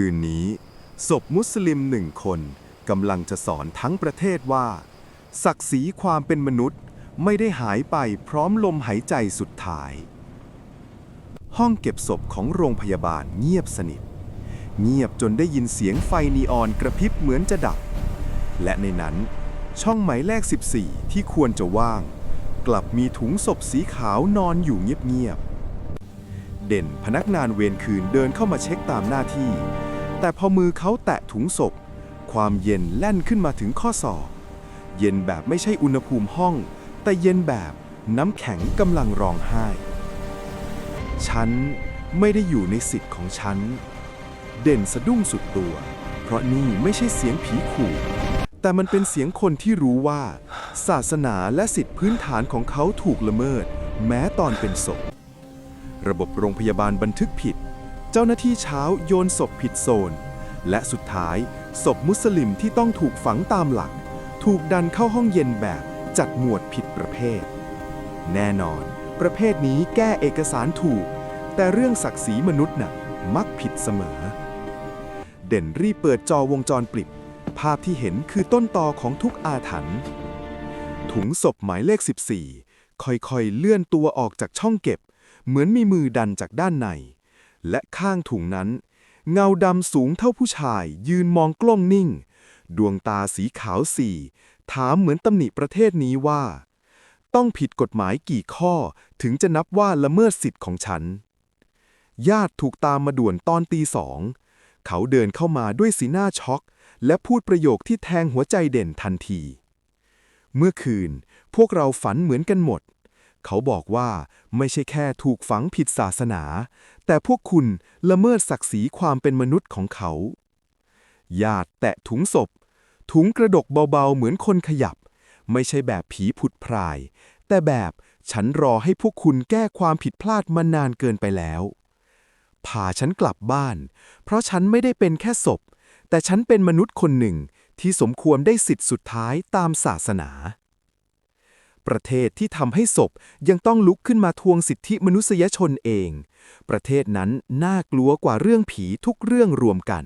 คืนนี้ ศพมุสลิมหนึ่งคนกำลังจะสอนทั้งประเทศว่า ศักดิ์ศรีความเป็นมนุษย์ไม่ได้หายไปพร้อมลมหายใจสุดท้าย ห้องเก็บศพของโรงพยาบาลเงียบสนิท เงียบจนได้ยินเสียงไฟนีออนกระพริบเหมือนจะดับ และในนั้นช่องหมายเลข 14 ที่ควรจะว่าง กลับมีถุงศพสีขาวนอนอยู่เงียบๆเด่นพนักงานเวรคืนเดินเข้ามาเช็คตามหน้าที่ แต่พอมือเขาแตะถุงศพ ความเย็นแล่นขึ้นมาถึงข้อศอก เย็นแบบไม่ใช่อุณหภูมิห้อง แต่เย็นแบบน้ำแข็งกำลังร้องไห้ ฉันไม่ได้อยู่ในสิทธิ์ของฉัน เด่นสะดุ้งสุดตัว เพราะนี่ไม่ใช่เสียงผีขู่ แต่มันเป็นเสียงคนที่รู้ว่า ศาสนาและสิทธิพื้นฐานของเขาถูกละเมิด แม้ตอนเป็นศพ ระบบโรงพยาบาลบันทึกผิด จ้าหน้าที่เช้าโยนศพผิดโซน และสุดท้ายศพมุสลิมที่ต้องถูกฝังตามหลัก ถูกดันเข้าห้องเย็นแบบจัดหมวดผิดประเภท แน่นอน ประเภทนี้แก้เอกสารถูก แต่เรื่องศักดิ์ศรีมนุษย์น่ะมักผิดเสมอ เด่นรีบเปิดจอวงจรปิดภาพที่เห็นคือต้นตอของทุกอาถรรพ์ถุงศพหมายเลข 14 ค่อยๆ เลื่อนตัวออกจากช่องเก็บ เหมือนมีมือดันจากด้านใน และข้างถุงนั้น เงาดำสูงเท่าผู้ชาย ยืนมองกล้องนิ่ง ดวงตาสีขาวสี่ ถามเหมือนตำหนิประเทศนี้ว่า ต้องผิดกฎหมายกี่ข้อถึงจะนับว่าละเมิดสิทธิ์ของฉัน ญาติถูกตามมาด่วนตอนตีสอง เขาเดินเข้ามาด้วยสีหน้าช็อก และพูดประโยคที่แทงหัวใจเด่นทันที เมื่อคืนพวกเราฝันเหมือนกันหมด เขาบอกว่าไม่ใช่แค่ถูกฝังผิดศาสนา แต่พวกคุณละเมิดศักดิ์ศรีความเป็นมนุษย์ของเขาญาติแตะถุงศพ ถุงกระดกเบาๆเหมือนคนขยับ ไม่ใช่แบบผีผุดพราย แต่แบบฉันรอให้พวกคุณแก้ความผิดพลาดมานานเกินไปแล้วพาฉันกลับบ้าน เพราะฉันไม่ได้เป็นแค่ศพ แต่ฉันเป็นมนุษย์คนหนึ่งที่สมควรได้สิทธิ์สุดท้ายตามศาสนา ประเทศที่ทำให้ศพยังต้องลุกขึ้นมาทวงสิทธิมนุษยชนเอง ประเทศนั้นน่ากลัวกว่าเรื่องผีทุกเรื่องรวมกัน